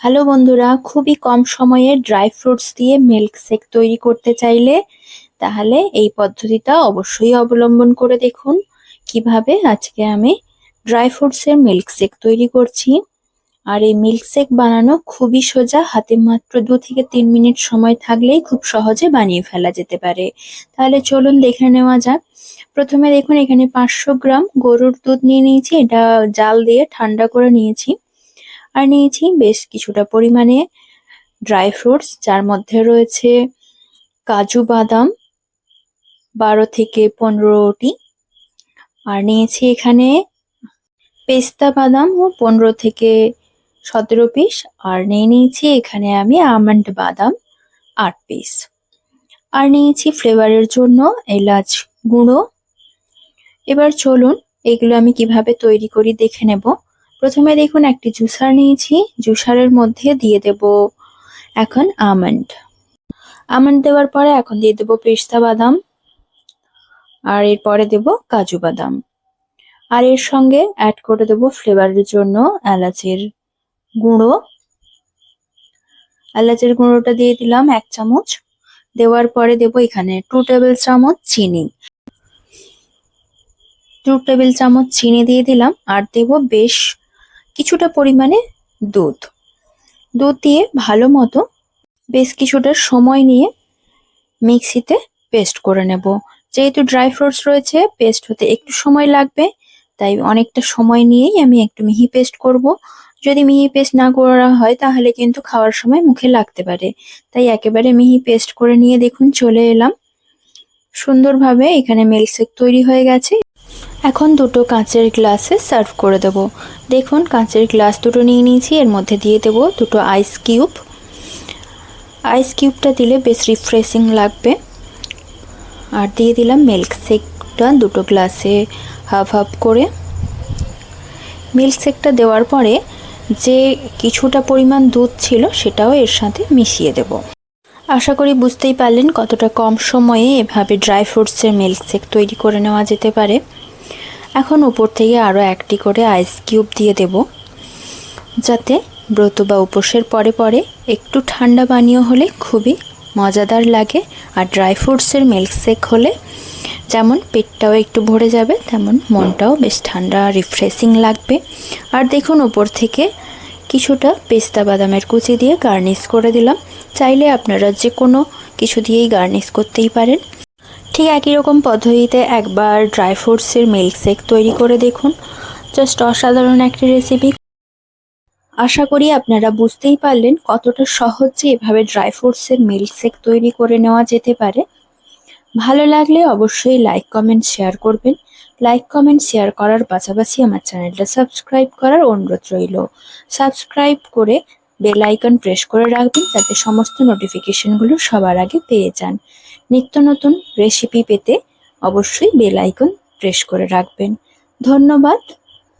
Hello বন্ধুরা, খুবই কম সময়ে ড্রাই ফ্রুটস দিয়ে মিল্ক শেক তৈরি করতে চাইলে তাহলে এই পদ্ধতিটা অবশ্যই অবলম্বন করে দেখুন। কীভাবে আজকে আমি ড্রাই ফ্রুটসের মিল্ক শেক তৈরি করছি। আর এই মিল্ক শেক বানানো খুবই সোজা, হাতে মাত্র দু থেকে তিন মিনিট সময় থাকলেই খুব সহজে বানিয়ে ফেলা যেতে পারে। তাহলে চলুন দেখে নেওয়া যাক। প্রথমে দেখুন, এখানে পাঁচশো গ্রাম গরুর দুধ নিয়ে নিয়েছি। এটা জাল দিয়ে ঠান্ডা করে নিয়েছি। আর নিয়েছি বেশ কিছুটা পরিমাণে ড্রাই ফ্রুটস, যার মধ্যে রয়েছে কাজু বাদাম বারো থেকে পনেরোটি আর নিয়েছি এখানে পেস্তা বাদাম ও পনেরো থেকে সতেরো পিস। আর নিয়ে নিয়েছি এখানে আমি আমন্ড বাদাম আট পিস। আর নিয়েছি ফ্লেভারের জন্য এলাচ গুঁড়ো। এবার চলুন এগুলো আমি কীভাবে তৈরি করি দেখে নেব। প্রথমে দেখুন একটি জুসার নিয়েছি। জুসারের মধ্যে দিয়ে দেব এখন আমন্ড। আমন্ড দেওয়ার পরে এখন দিয়ে দেব পেস্তা বাদাম। আর এরপরে দেব কাজু বাদাম। আর এর সঙ্গে অ্যাড করে দেব ফ্লেভারের জন্য এলাচের গুঁড়ো। এলাচের গুঁড়োটা দিয়ে দিলাম এক চামচ। দেওয়ার পরে দেব এখানে টু টেবিল চামচ চিনি। টু টেবিল চামচ চিনি দিয়ে দিলাম। আর দেব বেশ কিছুটা পরিমাণে দুধ। দুধ দিয়ে ভালো মতো বেশ কিছুটা সময় নিয়ে মিক্সিতে পেস্ট করে নেব। যেহেতু ড্রাই ফ্রুটস রয়েছে, পেস্ট হতে একটু সময় লাগবে, তাই অনেকটা সময় নিয়েই আমি একটু মিহি পেস্ট করব। যদি মিহি পেস্ট না করা হয়, তাহলে কিন্তু খাওয়ার সময় মুখে লাগতে পারে। তাই একেবারে মিহি পেস্ট করে নিয়ে দেখুন, চলে এলাম। সুন্দরভাবে এখানে মিল্কশেক তৈরি হয়ে গেছে। এখন দুটো কাঁচের গ্লাসে সার্ভ করে দেব। দেখুন, কাঁচের গ্লাস দুটো নিয়ে নিয়েছি, এর মধ্যে দিয়ে দেব দুটো আইস কিউব আইস কিউবটা দিলে বেশ রিফ্রেশিং লাগবে। আর দিয়ে দিলাম মিল্ক শেকটা দুটো গ্লাসে হাফ হাফ করে। মিল্ক শেকটা দেওয়ার পরে যে কিছুটা পরিমাণ দুধ ছিল, সেটাও এর সাথে মিশিয়ে দেব। আশা করি বুঝতেই পারলেন কতটা কম সময়ে এভাবে ড্রাই ফ্রুটসের মিল্ক শেক তৈরি করে নেওয়া যেতে পারে। এখন উপর থেকে আরও একটি করে আইস কিউব দিয়ে দেব, যাতে ব্রত বা উপোসের পরে পরে একটু ঠান্ডা পানীয় হলে খুবই মজাদার লাগে আর ড্রাই ফ্রুটসের মিল্ক শেক হলে যেমন পেটটাও একটু ভরে যাবে, তেমন মনটাও বেশ ঠান্ডা রিফ্রেশিং লাগবে। আর দেখুন উপর থেকে কিছুটা পেস্তা বাদামের কুচি দিয়ে গার্নিশ করে দিলাম। চাইলে আপনারা যে কোনো কিছু দিয়েই গার্নিশ করতেই পারেন। ঠিক একই রকম পদ্ধতিতে একবার ড্রাই ফ্রুটসের মিল্ক শেক তৈরি করে দেখুন। জাস্ট অসাধারণ একটি রেসিপি আশা করি আপনারা বুঝতেই পারলেন কতটা সহজে এভাবে ড্রাই ফ্রুটসের মিল্ক শেক তৈরি করে নেওয়া যেতে পারে। ভালো লাগলে অবশ্যই লাইক কমেন্ট শেয়ার করবেন। লাইক কমেন্ট শেয়ার করার পাশাপাশি আমার চ্যানেলটা সাবস্ক্রাইব করার অনুরোধ রইল। সাবস্ক্রাইব করে বেল আইকন প্রেস করে রাখবেন, যাতে সমস্ত নোটিফিকেশনগুলো সবার আগে পেয়ে যান। নিত্য নতুন রেসিপি পেতে অবশ্যই বেল আইকন প্রেস করে রাখবেন। ধন্যবাদ।